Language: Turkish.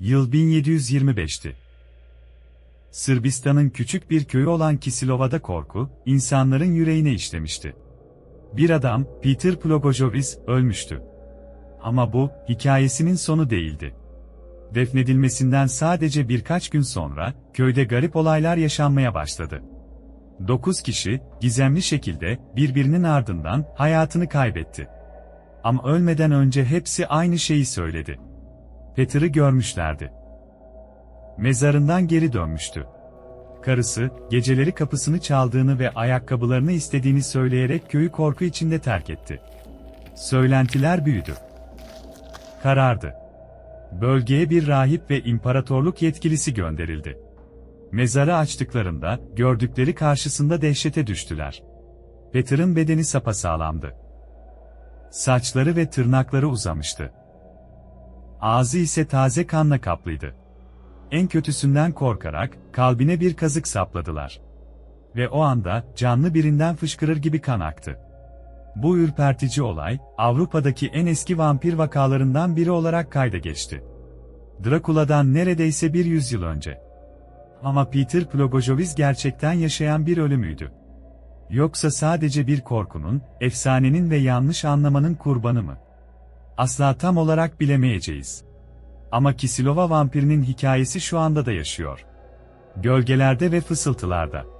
Yıl 1725'ti. Sırbistan'ın küçük bir köyü olan Kisilova'da korku, insanların yüreğine işlemişti. Bir adam, Peter Plogojovic, ölmüştü. Ama bu, hikayesinin sonu değildi. Defnedilmesinden sadece birkaç gün sonra, köyde garip olaylar yaşanmaya başladı. Dokuz kişi, gizemli şekilde, birbirinin ardından, hayatını kaybetti. Ama ölmeden önce hepsi aynı şeyi söyledi. Peter'ı görmüşlerdi. Mezarından geri dönmüştü. Karısı, geceleri kapısını çaldığını ve ayakkabılarını istediğini söyleyerek köyü korku içinde terk etti. Söylentiler büyüdü. Karardı. Bölgeye bir rahip ve imparatorluk yetkilisi gönderildi. Mezarı açtıklarında, gördükleri karşısında dehşete düştüler. Peter'ın bedeni sapasağlamdı. Saçları ve tırnakları uzamıştı. Ağzı ise taze kanla kaplıydı. En kötüsünden korkarak, kalbine bir kazık sapladılar. Ve o anda, canlı birinden fışkırır gibi kan aktı. Bu ürpertici olay, Avrupa'daki en eski vampir vakalarından biri olarak kayda geçti. Drakula'dan neredeyse bir yüzyıl önce. Ama Peter Plogojovic gerçekten yaşayan bir ölümüydü. Yoksa sadece bir korkunun, efsanenin ve yanlış anlamanın kurbanı mı? Asla tam olarak bilemeyeceğiz. Ama Kisilova vampirinin hikayesi şu anda da yaşıyor. Gölgelerde ve fısıltılarda.